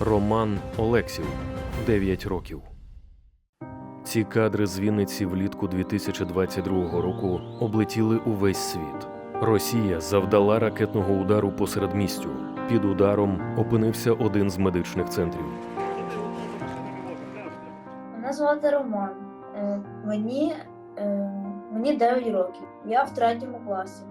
Роман Олексів, 9 років. Ці кадри з Вінниці влітку 2022 року облетіли увесь світ. Росія завдала ракетного удару посеред містю. Під ударом опинився один з медичних центрів. Мене звати Роман. Е, Мені, е, мені 9 років. Я в третьому класі.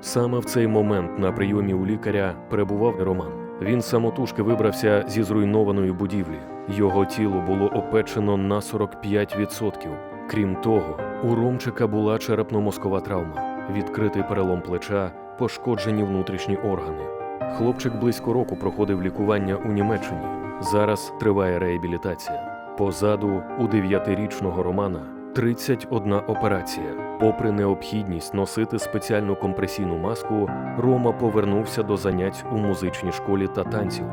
Саме в цей момент на прийомі у лікаря перебував Роман. Він самотужки вибрався зі зруйнованої будівлі. Його тіло було опечено на 45%. Крім того, у Ромчика була черепно-мозкова травма, відкритий перелом плеча, пошкоджені внутрішні органи. Хлопчик близько року проходив лікування у Німеччині. Зараз триває реабілітація. Позаду у дев'ятирічного Романа 31 операція. Попри необхідність носити спеціальну компресійну маску, Рома повернувся до занять у музичній школі та танців.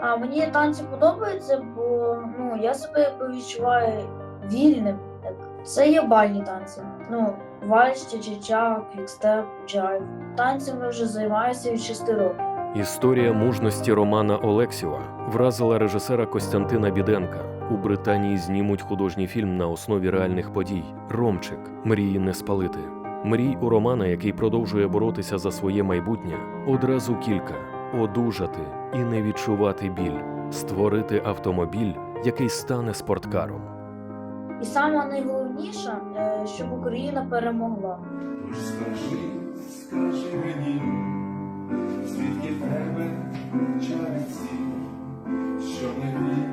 А мені танці подобаються, бо ну, я себе відчуваю вільним. Це є бальні танці. Ну, вальс, ча-ча-ча, квікстеп, джайв. Танцями вже займаюся від 6 років. Історія мужності Романа Олексєва вразила режисера Костянтина Біденка. У Британії знімуть художній фільм на основі реальних подій. Ромчик мрії не спалити. Мрій у Романа, який продовжує боротися за своє майбутнє, одразу кілька: одужати і не відчувати біль, створити автомобіль, який стане спорткаром. І саме найголовніше, е, щоб Україна перемогла. Скажи, скажи мені, звідки в тебе чариці, що не